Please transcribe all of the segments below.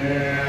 Amen.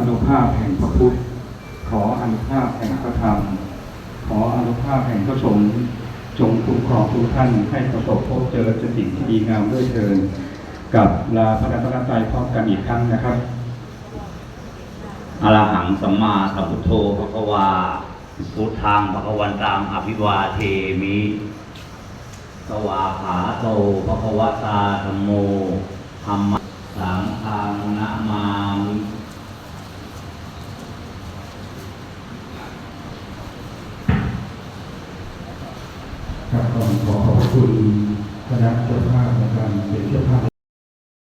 อนุภาพแห่งพระพุทธ ขออนุภาพแห่งพระธรรม ขออนุภาพแห่งพระสงฆ์จงคุ้มครองทุกท่านให้ประสบพบเจอสสิ่งที่ดีงามด้วยเทินกับลาพระรัตนตรัยพร้อมกันอีกครั้งนะครับอรหังสัมมาสัมพุทโธภควาพุทธังภควันตังอภิวาเทมิสวาขาโตภควตาธรรมโมธรรมสังฆังนะมามิ ครับขอขอขอบคุณคณะเจ้าภาพในการเป็นเจ้าภาพ